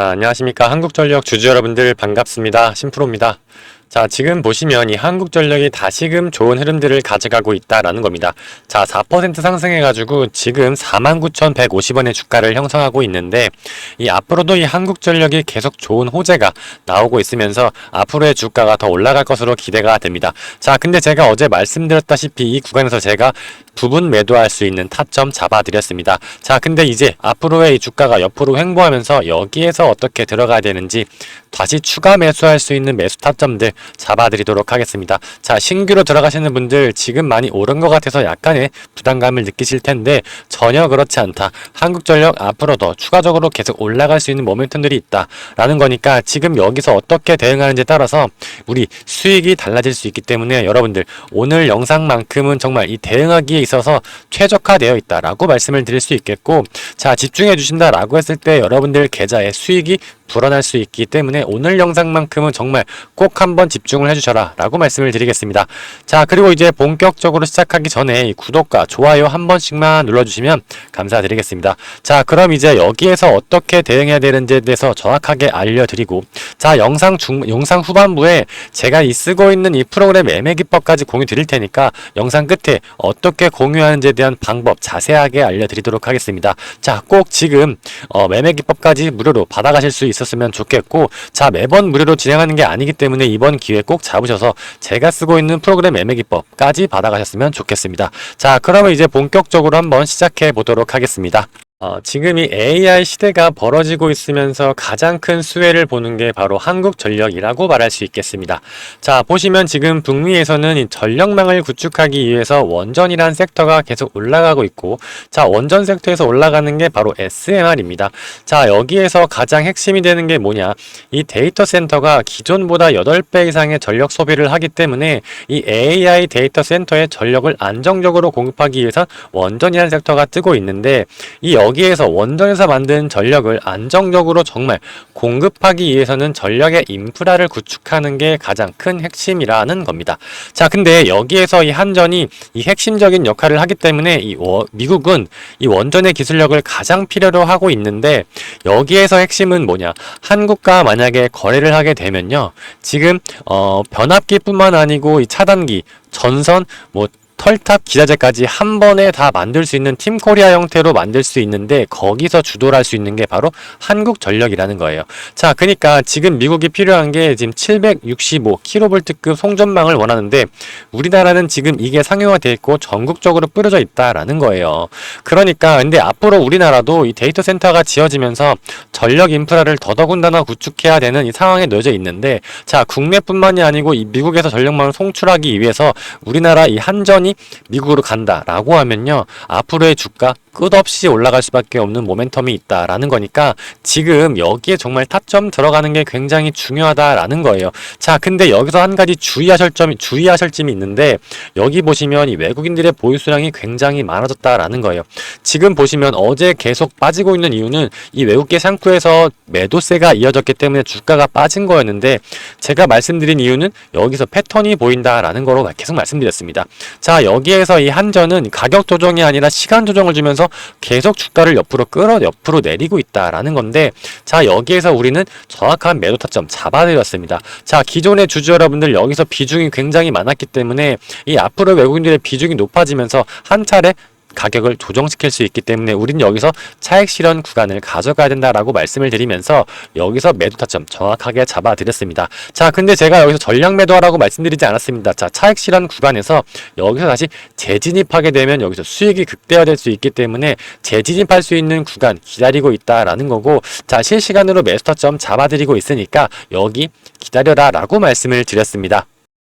아, 안녕하십니까. 한국전력 주주 여러분들 반갑습니다. 신프로입니다. 자, 지금 보시면 이 한국전력이 다시금 좋은 흐름들을 가져가고 있다라는 겁니다. 자, 4% 상승해가지고 지금 49,150원의 주가를 형성하고 있는데 이 앞으로도 이 한국전력이 계속 좋은 호재가 나오고 있으면서 앞으로의 주가가 더 올라갈 것으로 기대가 됩니다. 자, 근데 제가 어제 말씀드렸다시피 이 구간에서 제가 부분 매도할 수 있는 타점 잡아드렸습니다. 자, 근데 이제 앞으로의 이 주가가 옆으로 횡보하면서 여기에서 어떻게 들어가야 되는지 다시 추가 매수할 수 있는 매수 타점들 잡아드리도록 하겠습니다. 자, 신규로 들어가시는 분들 지금 많이 오른 것 같아서 약간의 부담감을 느끼실 텐데 전혀 그렇지 않다. 한국전력 앞으로 더 추가적으로 계속 올라갈 수 있는 모멘텀들이 있다라는 거니까 지금 여기서 어떻게 대응하는지에 따라서 우리 수익이 달라질 수 있기 때문에 여러분들 오늘 영상만큼은 정말 이 대응하기에 있어서 최적화되어 있다라고 말씀을 드릴 수 있겠고 자 집중해 주신다라고 했을 때 여러분들 계좌에 수익이 불어날 수 있기 때문에 오늘 영상만큼은 정말 꼭 한번 집중을 해주셔라 라고 말씀을 드리겠습니다. 자 그리고 이제 본격적으로 시작하기 전에 이 구독과 좋아요 한 번씩만 눌러주시면 감사드리겠습니다. 자 그럼 이제 여기에서 어떻게 대응해야 되는지에 대해서 정확하게 알려드리고 자 영상 중 영상 후반부에 제가 이 쓰고 있는 이 프로그램 매매 기법까지 공유 드릴 테니까 영상 끝에 어떻게 공유하는지에 대한 방법 자세하게 알려드리도록 하겠습니다. 자 꼭 지금 어, 매매 기법까지 무료로 받아가실 수 있었으면 좋겠고 자 매번 무료로 진행하는 게 아니기 때문에 이번 기회 꼭 잡으셔서 제가 쓰고 있는 프로그램 매매 기법까지 받아가셨으면 좋겠습니다. 자 그러면 이제 본격적으로 한번 시작해 보도록 하겠습니다. 어, 지금 이 AI 시대가 벌어지고 있으면서 가장 큰 수혜를 보는 게 바로 한국 전력이라고 말할 수 있겠습니다. 자, 보시면 지금 북미에서는 이 전력망을 구축하기 위해서 원전이란 섹터가 계속 올라가고 있고, 자, 원전 섹터에서 올라가는 게 바로 SMR입니다. 자, 여기에서 가장 핵심이 되는 게 뭐냐? 이 데이터 센터가 기존보다 8배 이상의 전력 소비를 하기 때문에 이 AI 데이터 센터의 전력을 안정적으로 공급하기 위해서 원전이라는 섹터가 뜨고 있는데, 이 여기에서 원전에서 만든 전력을 안정적으로 정말 공급하기 위해서는 전력의 인프라를 구축하는 게 가장 큰 핵심이라는 겁니다. 자, 근데 여기에서 이 한전이 이 핵심적인 역할을 하기 때문에 이 워, 미국은 이 원전의 기술력을 가장 필요로 하고 있는데 여기에서 핵심은 뭐냐? 한국과 만약에 거래를 하게 되면요. 지금 어, 변압기뿐만 아니고 이 차단기, 전선, 뭐 털탑 기자재까지 한 번에 다 만들 수 있는 팀 코리아 형태로 만들 수 있는데 거기서 주도를 할 수 있는 게 바로 한국전력이라는 거예요. 자, 그러니까 지금 미국이 필요한 게 지금 765kV급 송전망을 원하는데 우리나라는 지금 이게 상용화돼 있고 전국적으로 뿌려져 있다라는 거예요. 그러니까 근데 앞으로 우리나라도 이 데이터 센터가 지어지면서 전력 인프라를 더더군다나 구축해야 되는 이 상황에 놓여져 있는데 자, 국내뿐만이 아니고 이 미국에서 전력망을 송출하기 위해서 우리나라 이 한전이 미국으로 간다라고 하면요. 앞으로의 주가 끝없이 올라갈 수밖에 없는 모멘텀이 있다라는 거니까 지금 여기에 정말 타점 들어가는 게 굉장히 중요하다라는 거예요. 자, 근데 여기서 한 가지 주의하실 점이 주의하실 점이 있는데 여기 보시면 이 외국인들의 보유 수량이 굉장히 많아졌다라는 거예요. 지금 보시면 어제 계속 빠지고 있는 이유는 이 외국계 상쿠에서 매도세가 이어졌기 때문에 주가가 빠진 거였는데 제가 말씀드린 이유는 여기서 패턴이 보인다라는 거로 계속 말씀드렸습니다. 자, 여기에서 이 한전은 가격 조정이 아니라 시간 조정을 주면서 계속 주가를 옆으로 끌어 옆으로 내리고 있다라는 건데 자 여기에서 우리는 정확한 매도 타점 잡아드렸습니다. 자 기존의 주주 여러분들 여기서 비중이 굉장히 많았기 때문에 이 앞으로 외국인들의 비중이 높아지면서 한 차례 가격을 조정시킬 수 있기 때문에 우리는 여기서 차익 실현 구간을 가져가야 된다라고 말씀을 드리면서 여기서 매도 타점 정확하게 잡아드렸습니다. 자, 근데 제가 여기서 전량 매도하라고 말씀드리지 않았습니다. 자, 차익 실현 구간에서 여기서 다시 재진입하게 되면 여기서 수익이 극대화될 수 있기 때문에 재진입할 수 있는 구간 기다리고 있다라는 거고 자, 실시간으로 매수 타점 잡아드리고 있으니까 여기 기다려라라고 말씀을 드렸습니다.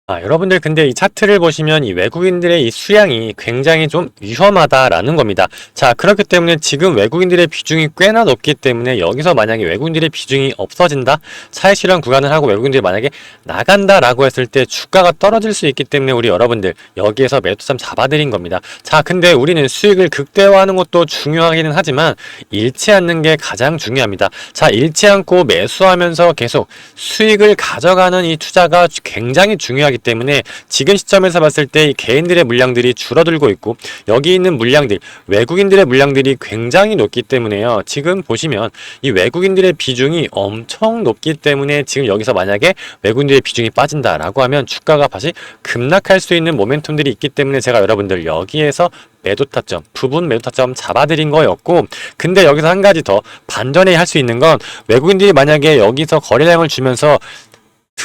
아, 여러분들 근데 이 차트를 보시면 이 외국인들의 이 수량이 굉장히 좀 위험하다라는 겁니다. 자, 그렇기 때문에 지금 외국인들의 비중이 꽤나 높기 때문에 여기서 만약에 외국인들의 비중이 없어진다? 차익 실현 구간을 하고 외국인들이 만약에 나간다라고 했을 때 주가가 떨어질 수 있기 때문에 우리 여러분들 여기에서 매도점 잡아드린 겁니다. 자, 근데 우리는 수익을 극대화하는 것도 중요하기는 하지만 잃지 않는 게 가장 중요합니다. 자, 잃지 않고 매수하면서 계속 수익을 가져가는 이 투자가 굉장히 중요하기 나타나기 때문에 지금 시점에서 봤을 때 이 개인들의 물량들이 줄어들고 있고 여기 있는 물량들 외국인들의 물량들이 굉장히 높기 때문에요. 지금 보시면 이 외국인들의 비중이 엄청 높기 때문에 지금 여기서 만약에 외국인들의 비중이 빠진다라고 하면 주가가 다시 급락할 수 있는 모멘텀들이 있기 때문에 제가 여러분들 여기에서 매도 타점, 부분 매도 타점 잡아드린 거였고, 근데 여기서 한 가지 더 반전에 할 수 있는 건 외국인들이 만약에 여기서 거래량을 주면서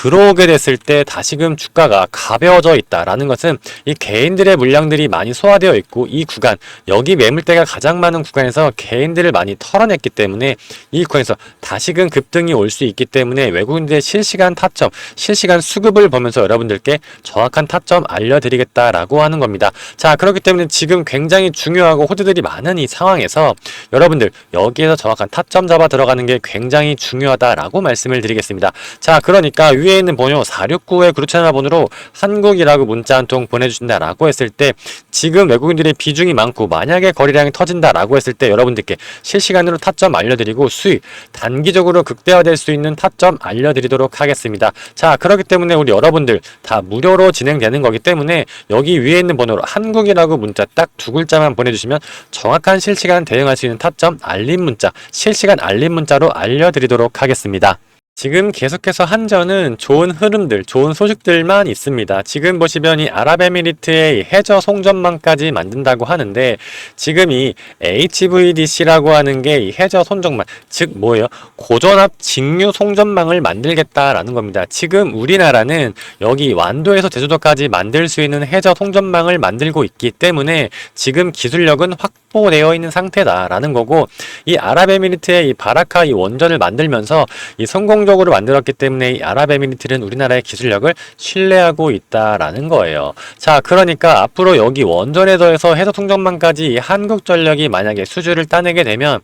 들어오게 됐을 때 다시금 주가가 가벼워져 있다라는 것은 이 개인들의 물량들이 많이 소화되어 있고 이 구간 여기 매물대가 가장 많은 구간에서 개인들을 많이 털어냈기 때문에 이 구간에서 다시금 급등이 올 수 있기 때문에 외국인들의 실시간 타점 실시간 수급을 보면서 여러분들께 정확한 타점 알려드리겠다라고 하는 겁니다. 자 그렇기 때문에 지금 굉장히 중요하고 호재들이 많은 이 상황에서 여러분들 여기에서 정확한 타점 잡아 들어가는 게 굉장히 중요하다라고 말씀을 드리겠습니다. 자 그러니까 위에 있는 번호 469의 그룹 채널 번호로 한국이라고 문자 한 통 보내주신다라고 했을 때 지금 외국인들의 비중이 많고 만약에 거래량이 터진다라고 했을 때 여러분들께 실시간으로 타점 알려드리고 수익 단기적으로 극대화될 수 있는 타점 알려드리도록 하겠습니다. 자 그렇기 때문에 우리 여러분들 다 무료로 진행되는 거기 때문에 여기 위에 있는 번호로 한국이라고 문자 딱 두 글자만 보내주시면 정확한 실시간 대응할 수 있는 타점 알림 문자 실시간 알림 문자로 알려드리도록 하겠습니다. 지금 계속해서 한전은 좋은 흐름들, 좋은 소식들만 있습니다. 지금 보시면 이 아랍에미리트의 이 해저 송전망까지 만든다고 하는데 지금 이 HVDC라고 하는 게 이 해저 송전망, 즉 뭐예요? 고전압 직류 송전망을 만들겠다라는 겁니다. 지금 우리나라는 여기 완도에서 제주도까지 만들 수 있는 해저 송전망을 만들고 있기 때문에 지금 기술력은 확보되어 있는 상태다라는 거고 이 아랍에미리트의 이 바라카 이 원전을 만들면서 이 성공 적으로 만들었기 때문에 이 아랍에미리트는 우리나라의 기술력을 신뢰하고 있다라는 거예요. 자, 그러니까 앞으로 여기 원전에 더해서 해서 통전망까지 이 한국전력이 만약에 수주를 따내게 되면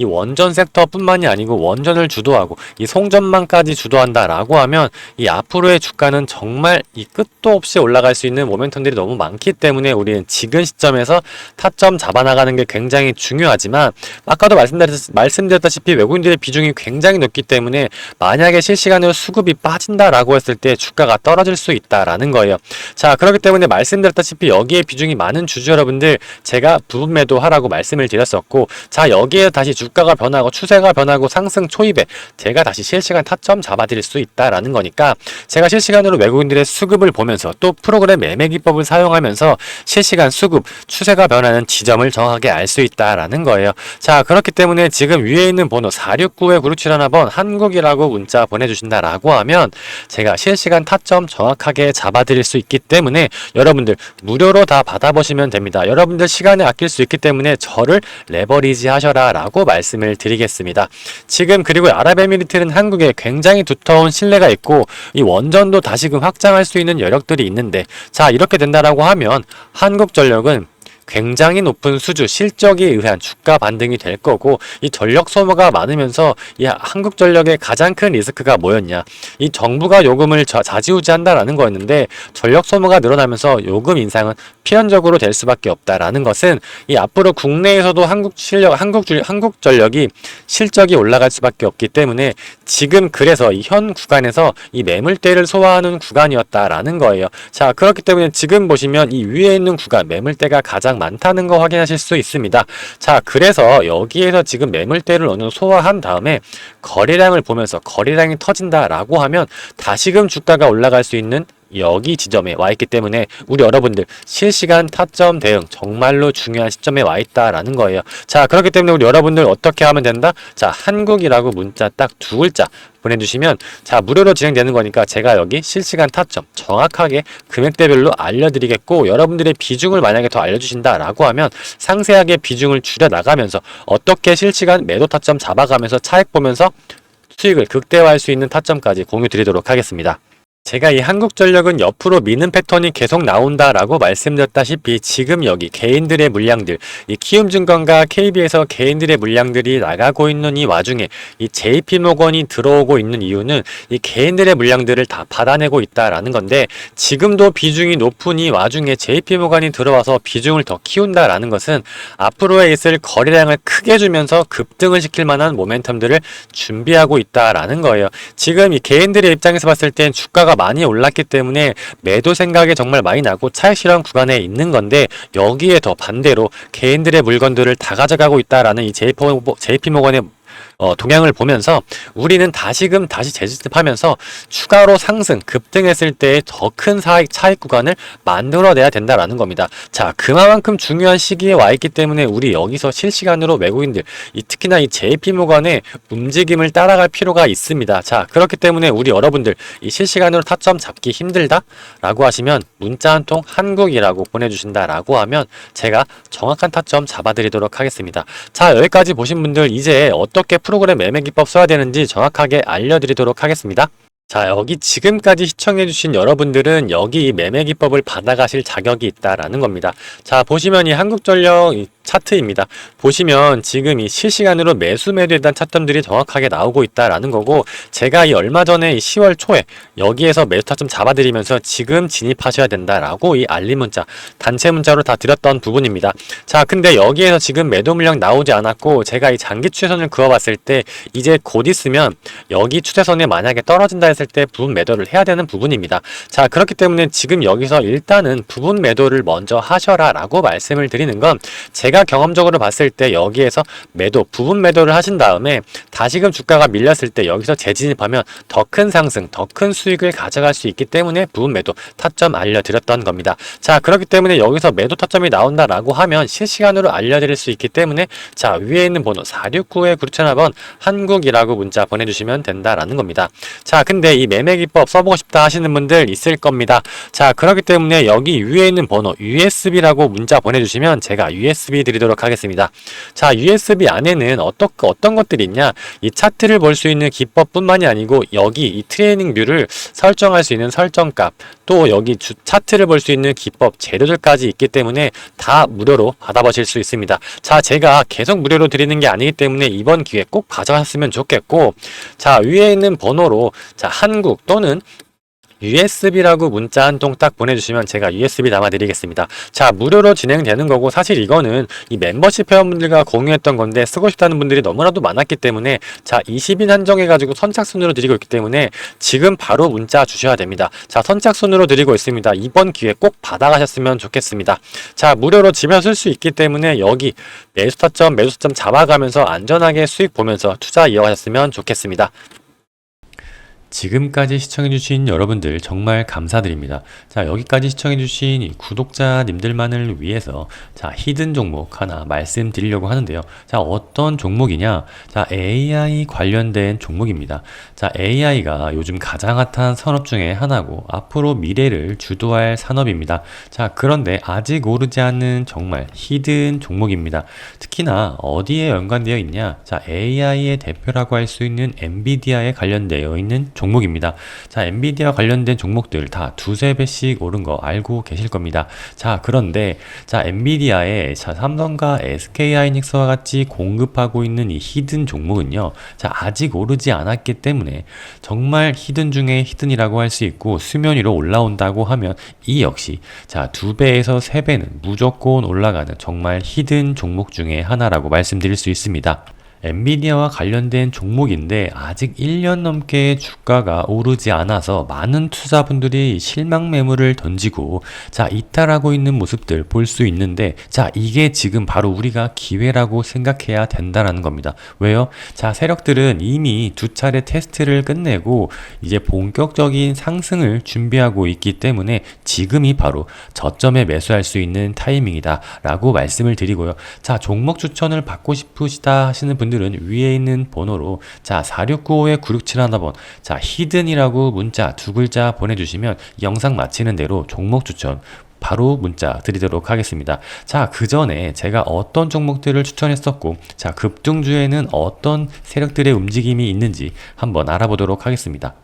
이 원전 섹터뿐만이 아니고 원전을 주도하고 이 송전망까지 주도한다라고 하면 이 앞으로의 주가는 정말 이 끝도 없이 올라갈 수 있는 모멘텀들이 너무 많기 때문에 우리는 지금 시점에서 타점 잡아나가는 게 굉장히 중요하지만 아까도 말씀드렸, 말씀드렸다시피 외국인들의 비중이 굉장히 높기 때문에 만약에 실시간으로 수급이 빠진다라고 했을 때 주가가 떨어질 수 있다라는 거예요. 자 그렇기 때문에 말씀드렸다시피 여기에 비중이 많은 주주 여러분들 제가 부분 매도하라고 말씀을 드렸었고 자 여기에 다시 주 가가 변하고 추세가 변하고 상승 초입에 제가 다시 실시간 타점 잡아드릴 수 있다라는 거니까 제가 실시간으로 외국인들의 수급을 보면서 또 프로그램 매매 기법을 사용하면서 실시간 수급 추세가 변하는 지점을 정확하게 알 수 있다라는 거예요. 자 그렇기 때문에 지금 위에 있는 번호 469에 그룹7 1번 한국이라고 문자 보내주신다라고 하면 제가 실시간 타점 정확하게 잡아드릴 수 있기 때문에 여러분들 무료로 다 받아보시면 됩니다. 여러분들 시간을 아낄 수 있기 때문에 저를 레버리지 하셔라 라고 말 씀을 드리겠습니다. 지금 그리고 아랍에미리트는 한국에 굉장히 두터운 신뢰가 있고 이 원전도 다시금 확장할 수 있는 여력들이 있는데 자 이렇게 된다라고 하면 한국전력은 굉장히 높은 수주 실적에 의한 주가 반등이 될 거고 이 전력 소모가 많으면서 이 한국 전력의 가장 큰 리스크가 뭐였냐 이 정부가 요금을 자, 좌지우지한다라는 거였는데 전력 소모가 늘어나면서 요금 인상은 필연적으로 될 수밖에 없다라는 것은 이 앞으로 국내에서도 한국 실력 한국 주, 한국 전력이 실적이 올라갈 수밖에 없기 때문에 지금 그래서 이 현 구간에서 이 매물대를 소화하는 구간이었다라는 거예요. 자 그렇기 때문에 지금 보시면 이 위에 있는 구간 매물대가 가장 많다는 거 확인하실 수 있습니다. 자, 그래서 여기에서 지금 매물대를 어느 정도 소화한 다음에 거래량을 보면서 거래량이 터진다라고 하면 다시금 주가가 올라갈 수 있는 여기 지점에 와 있기 때문에 우리 여러분들 실시간 타점 대응 정말로 중요한 시점에 와 있다라는 거예요. 자, 그렇기 때문에 우리 여러분들 어떻게 하면 된다? 자, 한국이라고 문자 딱 두 글자 보내주시면 자 무료로 진행되는 거니까 제가 여기 실시간 타점 정확하게 금액대별로 알려드리겠고 여러분들의 비중을 만약에 더 알려주신다라고 하면 상세하게 비중을 줄여 나가면서 어떻게 실시간 매도 타점 잡아가면서 차익 보면서 수익을 극대화할 수 있는 타점까지 공유 드리도록 하겠습니다. 제가 이 한국전력은 옆으로 미는 패턴이 계속 나온다라고 말씀드렸다시피 지금 여기 개인들의 물량들 이 키움증권과 KB에서 개인들의 물량들이 나가고 있는 이 와중에 이 JP모건이 들어오고 있는 이유는 이 개인들의 물량들을 다 받아내고 있다라는 건데 지금도 비중이 높은 이 와중에 JP모건이 들어와서 비중을 더 키운다라는 것은 앞으로에 있을 거래량을 크게 주면서 급등을 시킬 만한 모멘텀들을 준비하고 있다라는 거예요. 지금 이 개인들의 입장에서 봤을 땐 주가가 주가가 많이 올랐기 때문에 매도 생각이 정말 많이 나고 차익 실현 구간에 있는 건데 여기에 더 반대로 개인들의 물건들을 다 가져가고 있다라는 이 JP 모건의 어, 동향을 보면서 우리는 다시금 다시 재집하면서 추가로 상승, 급등했을 때더큰 사익 차익 구간을 만들어내야 된다라는 겁니다. 자, 그만큼 중요한 시기에 와 있기 때문에 우리 여기서 실시간으로 외국인들, 이 특히나 이 JP모건의 움직임을 따라갈 필요가 있습니다. 자, 그렇기 때문에 우리 여러분들 이 실시간으로 타점 잡기 힘들다 라고 하시면 문자 한 통 한국이라고 보내주신다 라고 하면 제가 정확한 타점 잡아드리도록 하겠습니다. 자, 여기까지 보신 분들 이제 어떻게 프로그램 매매 기법 써야 되는지 정확하게 알려드리도록 하겠습니다. 자, 여기 지금까지 시청해주신 여러분들은 여기 이 매매 기법을 받아가실 자격이 있다라는 겁니다. 자, 보시면 이 한국전력 이 차트입니다. 보시면 지금 이 실시간으로 매수 매도에 대한 차점들이 정확하게 나오고 있다라는 거고 제가 이 얼마 전에 이 10월 초에 여기에서 매수 타점 잡아드리면서 지금 진입하셔야 된다라고 이 알림 문자 단체 문자로 다 드렸던 부분입니다. 자, 근데 여기에서 지금 매도 물량 나오지 않았고 제가 이 장기 추세선을 그어봤을 때 이제 곧 있으면 여기 추세선에 만약에 떨어진다 했을 때 부분 매도를 해야 되는 부분입니다. 자, 그렇기 때문에 지금 여기서 일단은 부분 매도를 먼저 하셔라 라고 말씀을 드리는 건 제가 경험적으로 봤을 때 여기에서 매도, 부분 매도를 하신 다음에 다시금 주가가 밀렸을 때 여기서 재진입하면 더 큰 상승, 더 큰 수익을 가져갈 수 있기 때문에 부분 매도 타점 알려드렸던 겁니다. 자, 그렇기 때문에 여기서 매도 타점이 나온다라고 하면 실시간으로 알려드릴 수 있기 때문에 자, 위에 있는 번호 469에 9,000원 한국이라고 문자 보내주시면 된다라는 겁니다. 자, 근데 이 매매 기법 써보고 싶다 하시는 분들 있을 겁니다. 자, 그렇기 때문에 여기 위에 있는 번호 USB라고 문자 보내주시면 제가 USB 드리도록 하겠습니다. 자, USB 안에는 어떤, 어떤 것들이 있냐? 이 차트를 볼 수 있는 기법뿐만이 아니고 여기 이 트레이닝 뷰를 설정할 수 있는 설정값 또 여기 주, 차트를 볼 수 있는 기법 재료들까지 있기 때문에 다 무료로 받아보실 수 있습니다. 자, 제가 계속 무료로 드리는 게 아니기 때문에 이번 기회 꼭 가져갔으면 좋겠고 자, 위에 있는 번호로 자, 한국 또는 USB라고 문자 한 통 딱 보내주시면 제가 USB 담아드리겠습니다. 자, 무료로 진행되는 거고 사실 이거는 이 멤버십 회원분들과 공유했던 건데 쓰고 싶다는 분들이 너무나도 많았기 때문에 자, 20인 한정해가지고 선착순으로 드리고 있기 때문에 지금 바로 문자 주셔야 됩니다. 자, 선착순으로 드리고 있습니다. 이번 기회 꼭 받아가셨으면 좋겠습니다. 자, 무료로 집에서 쓸 수 있기 때문에 여기 매수타점, 매수점 잡아가면서 안전하게 수익 보면서 투자 이어가셨으면 좋겠습니다. 지금까지 시청해주신 여러분들 정말 감사드립니다. 자, 여기까지 시청해주신 구독자님들만을 위해서 자, 히든 종목 하나 말씀드리려고 하는데요. 자, 어떤 종목이냐? 자, AI 관련된 종목입니다. 자, AI가 요즘 가장 핫한 산업 중에 하나고 앞으로 미래를 주도할 산업입니다. 자, 그런데 아직 오르지 않는 정말 히든 종목입니다. 특히나 어디에 연관되어 있냐? 자, AI의 대표라고 할 수 있는 엔비디아에 관련되어 있는 종목입니다. 자, 엔비디아 관련된 종목들 다 두세 배씩 오른 거 알고 계실 겁니다. 자, 그런데 자, 엔비디아의 자, 삼성과 SK 하이닉스와 같이 공급하고 있는 이 히든 종목은요. 자, 아직 오르지 않았기 때문에 정말 히든 중에 히든이라고 할 수 있고 수면 위로 올라온다고 하면 이 역시 자, 두 배에서 세 배는 무조건 올라가는 정말 히든 종목 중에 하나라고 말씀드릴 수 있습니다. 엔비디아와 관련된 종목인데 아직 1년 넘게 주가가 오르지 않아서 많은 투자분들이 실망 매물을 던지고 자 이탈하고 있는 모습들 볼 수 있는데 자 이게 지금 바로 우리가 기회라고 생각해야 된다라는 겁니다. 왜요? 자 세력들은 이미 두 차례 테스트를 끝내고 이제 본격적인 상승을 준비하고 있기 때문에 지금이 바로 저점에 매수할 수 있는 타이밍이다 라고 말씀을 드리고요. 자 종목 추천을 받고 싶으시다 하시는 분 분들은 위에 있는 번호로 자 4695에 9671번 자 히든이라고 문자 두 글자 보내주시면 영상 마치는 대로 종목 추천 바로 문자 드리도록 하겠습니다. 자, 그 전에 제가 어떤 종목들을 추천했었고, 자, 급등주에는 어떤 세력들의 움직임이 있는지 한번 알아보도록 하겠습니다.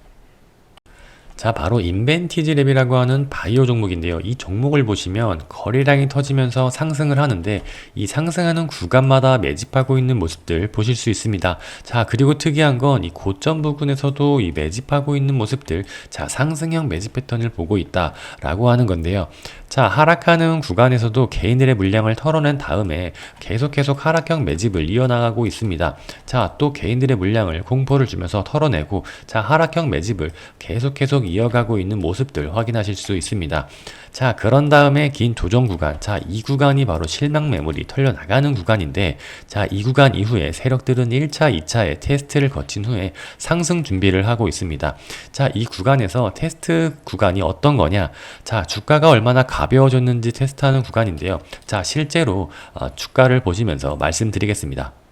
자, 바로 인벤티지 랩이라고 하는 바이오 종목인데요. 이 종목을 보시면 거래량이 터지면서 상승을 하는데 이 상승하는 구간마다 매집하고 있는 모습들 보실 수 있습니다. 자, 그리고 특이한 건 이 고점 부근에서도 이 매집하고 있는 모습들, 자, 상승형 매집 패턴을 보고 있다라고 하는 건데요. 자, 하락하는 구간에서도 개인들의 물량을 털어낸 다음에 계속 계속 하락형 매집을 이어나가고 있습니다. 자, 또 개인들의 물량을 공포를 주면서 털어내고 자, 하락형 매집을 계속 계속 계속 이어가고 있는 모습들 확인하실 수 있습니다. 자, 그런 다음에 긴 조정 구간. 자, 이 구간이 바로 실망 매물이 털려 나가는 구간인데, 자, 이 구간 이후에 세력들은 1차, 2차의 테스트를 거친 후에 상승 준비를 하고 있습니다. 자, 이 구간에서 테스트 구간이 어떤 거냐? 자, 주가가 얼마나 가벼워졌는지 테스트하는 구간인데요. 자, 실제로 어, 주가를 보시면서 말씀드리겠습니다.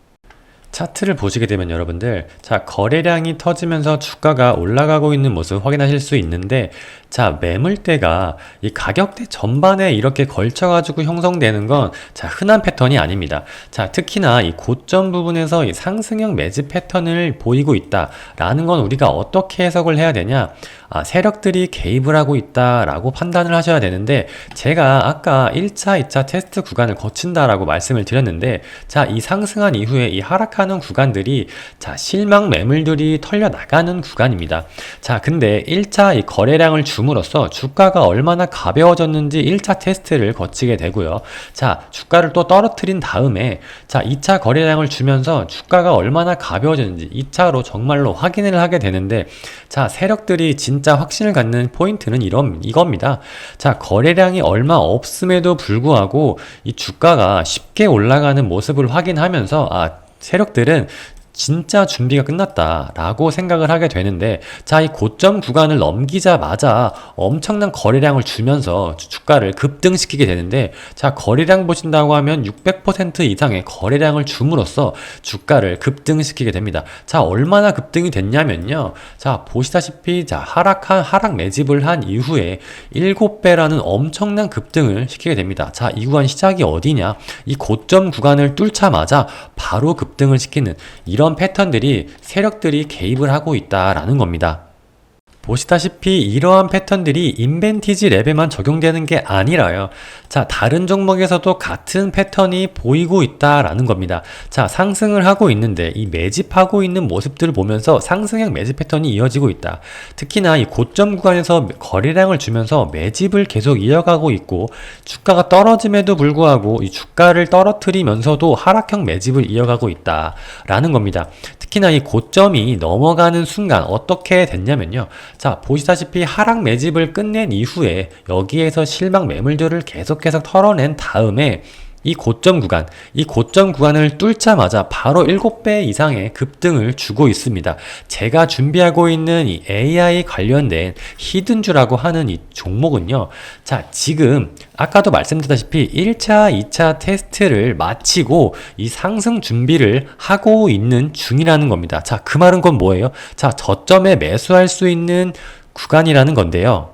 차트를 보시게 되면 여러분들 자 거래량이 터지면서 주가가 올라가고 있는 모습 확인하실 수 있는데 자 매물대가 이 가격대 전반에 이렇게 걸쳐 가지고 형성되는 건 자 흔한 패턴이 아닙니다 자 특히나 이 고점 부분에서 이 상승형 매집 패턴을 보이고 있다라는 건 우리가 어떻게 해석을 해야 되냐 아, 세력들이 개입을 하고 있다라고 판단을 하셔야 되는데 제가 아까 1차, 2차 테스트 구간을 거친다라고 말씀을 드렸는데 자 이 상승한 이후에 이 하락하는 구간들이 자 실망 매물들이 털려 나가는 구간입니다. 자 근데 1차 이 거래량을 줌으로써 주가가 얼마나 가벼워졌는지 1차 테스트를 거치게 되고요. 자 주가를 또 떨어뜨린 다음에 자 2차 거래량을 주면서 주가가 얼마나 가벼워졌는지 2차로 정말로 확인을 하게 되는데 자 세력들이 진짜 확신을 갖는 포인트는 이런 이겁니다. 자 거래량이 얼마 없음에도 불구하고 이 주가가 쉽게 올라가는 모습을 확인하면서 아 세력들은 진짜 준비가 끝났다라고 생각을 하게 되는데 자 이 고점 구간을 넘기자마자 엄청난 거래량을 주면서 주- 주가를 급등시키게 되는데 자 거래량 보신다고 하면 600% 이상의 거래량을 줌으로써 주가를 급등시키게 됩니다. 자 얼마나 급등이 됐냐면요. 자 보시다시피 자 하락한 하락 매집을 한 이후에 7배라는 엄청난 급등을 시키게 됩니다. 자 이 구간 시작이 어디냐? 이 고점 구간을 뚫자마자 바로 급등을 시키는 이런 패턴들이 세력들이 개입을 하고 있다라는 겁니다. 보시다시피 이러한 패턴들이 인벤티지 랩에만 적용되는 게 아니라요. 자, 다른 종목에서도 같은 패턴이 보이고 있다라는 겁니다. 자, 상승을 하고 있는데 이 매집하고 있는 모습들을 보면서 상승형 매집 패턴이 이어지고 있다. 특히나 이 고점 구간에서 거래량을 주면서 매집을 계속 이어가고 있고 주가가 떨어짐에도 불구하고 이 주가를 떨어뜨리면서도 하락형 매집을 이어가고 있다라는 겁니다. 특히나 이 고점이 넘어가는 순간 어떻게 됐냐면요. 자, 보시다시피 하락 매집을 끝낸 이후에 여기에서 실망 매물들을 계속 계속 털어낸 다음에 이 고점 구간, 이 고점 구간을 뚫자마자 바로 7배 이상의 급등을 주고 있습니다. 제가 준비하고 있는 이 AI 관련된 히든주라고 하는 이 종목은요. 자, 지금 아까도 말씀드렸다시피 1차, 2차 테스트를 마치고 이 상승 준비를 하고 있는 중이라는 겁니다. 자, 그 말은 건 뭐예요? 자, 저점에 매수할 수 있는 구간이라는 건데요.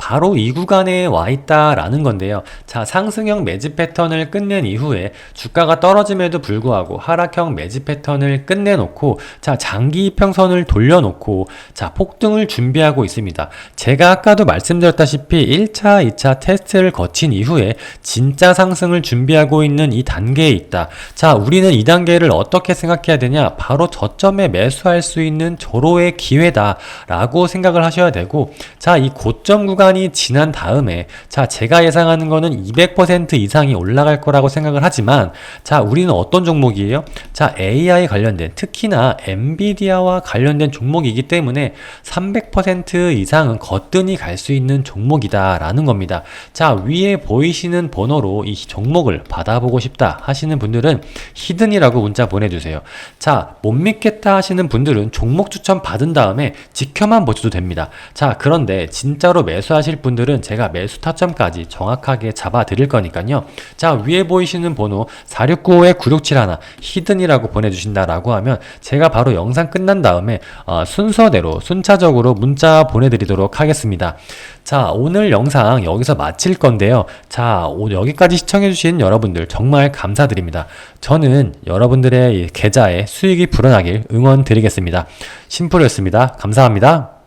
바로 이 구간에 와 있다라는 건데요. 자, 상승형 매집 패턴을 끝낸 이후에 주가가 떨어짐에도 불구하고 하락형 매집 패턴을 끝내놓고 자, 장기 이평선을 돌려놓고 자, 폭등을 준비하고 있습니다. 제가 아까도 말씀드렸다시피 1차, 2차 테스트를 거친 이후에 진짜 상승을 준비하고 있는 이 단계에 있다. 자, 우리는 이 단계를 어떻게 생각해야 되냐? 바로 저점에 매수할 수 있는 조로의 기회다라고 생각을 하셔야 되고 자, 이 고점 구간 이 지난 다음에 자, 제가 예상하는 거는 200% 이상이 올라갈 거라고 생각을 하지만 자, 우리는 어떤 종목이에요? 자, AI 관련된 특히나 엔비디아와 관련된 종목이기 때문에 300% 이상은 거뜬히 갈 수 있는 종목이다라는 겁니다. 자, 위에 보이시는 번호로 이 종목을 받아보고 싶다 하시는 분들은 히든이라고 문자 보내주세요. 자, 못 믿겠다 하시는 분들은 종목 추천 받은 다음에 지켜만 보셔도 됩니다. 자, 그런데 진짜로 매수하 실 분들은 제가 매수 타점까지 정확하게 잡아 드릴 거니까요. 자, 위에 보이시는 번호 4695-9671 히든이라고 보내주신다라고 하면 제가 바로 영상 끝난 다음에 어, 순서대로 순차적으로 문자 보내드리도록 하겠습니다. 자, 오늘 영상 여기서 마칠 건데요. 자, 오늘 여기까지 시청해주신 여러분들 정말 감사드립니다. 저는 여러분들의 이 계좌에 수익이 불어나길 응원 드리겠습니다. 심플이었습니다. 감사합니다.